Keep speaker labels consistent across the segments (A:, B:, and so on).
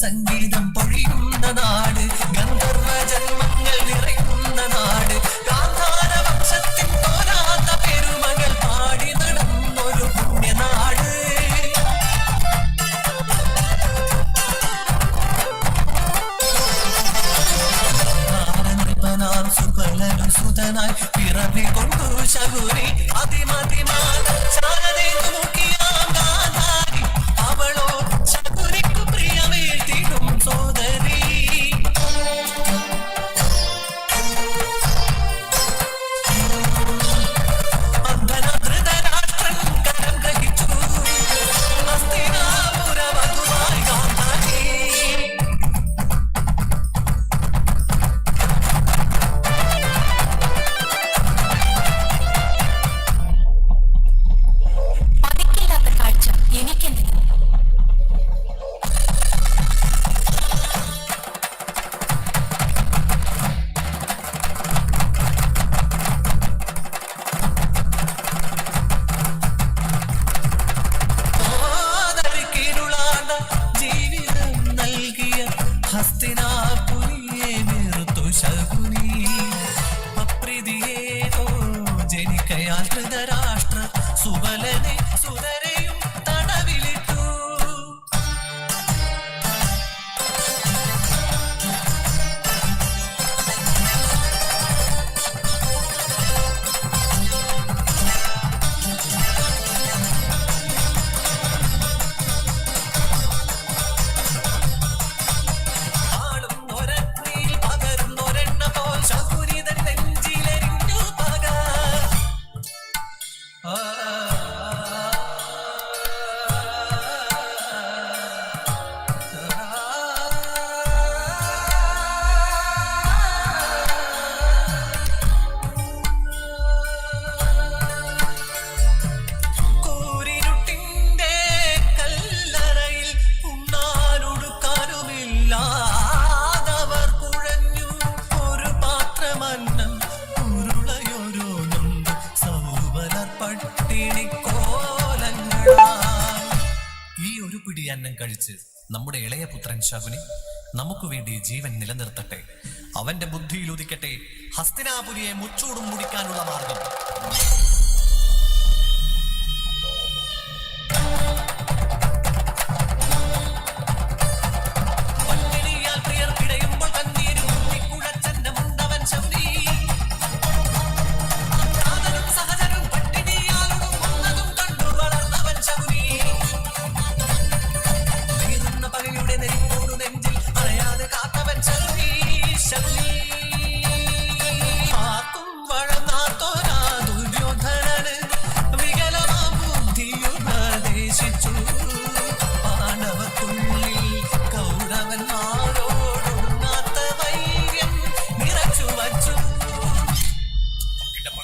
A: സംഗീതം പൊഴിയുന്ന നാട് ഗന്ധർവ ജന്മങ്ങൾ നിറയുന്ന നാട് കാന്താര വംശത്തിൻ തോരാത്ത പെരുമകൾ പാടി നടന്നൊരു പുണ്യനാട്. സുബലനു സുതനായി പിറവി കൊണ്ടു ശകുരി അതിമതിമാ ചാരതേതു നോക്കിയാം സുബലനെ സുതരയും അന്നം കഴിച്ച് നമ്മുടെ ഇളയ പുത്രൻ ശകുനി നമുക്ക് വേണ്ടി ജീവൻ നിലനിർത്തട്ടെ. അവന്റെ ബുദ്ധിയിൽ ഉദിക്കട്ടെ. ഹസ്തിനാപുരിയെ മുച്ചൂടും മുടിക്കാനുള്ള മാർഗം.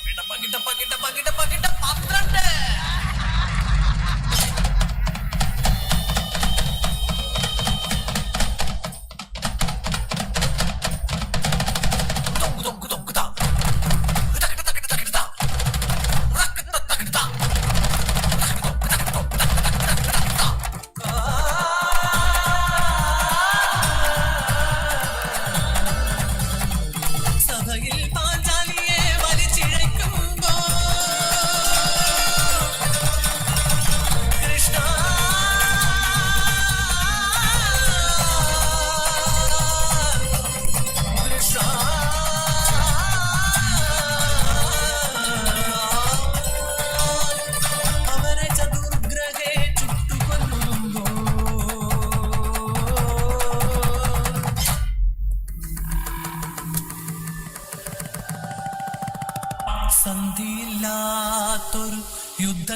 A: പകിട പകിട പകിട പകിട പകിട പന്ത്രണ്ട്.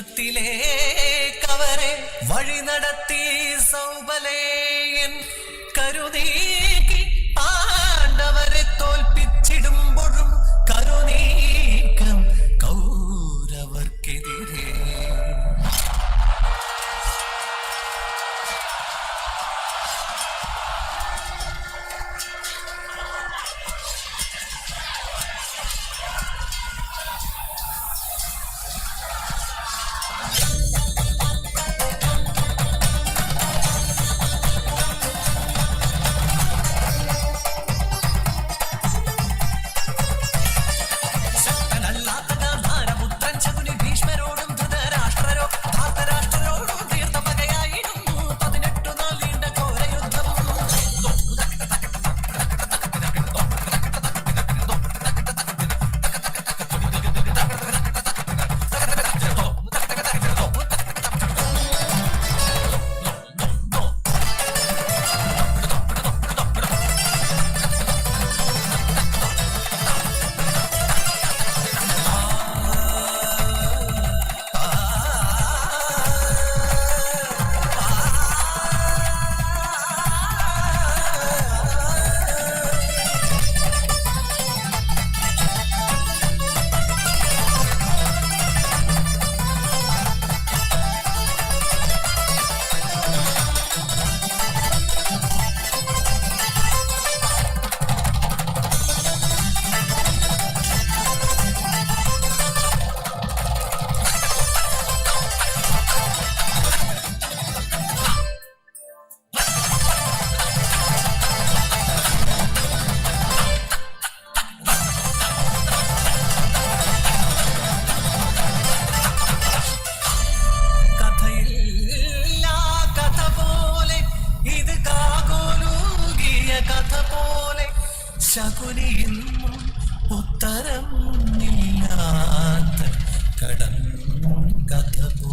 A: യുദ്ധത്തിലേക്കവരെ വഴി നടത്തി സൗബലേയൻ കരുനീക്കി ശകുനിയെന്നും ഉത്തരം ഇല്ലാത്ത കടം കഥ പോ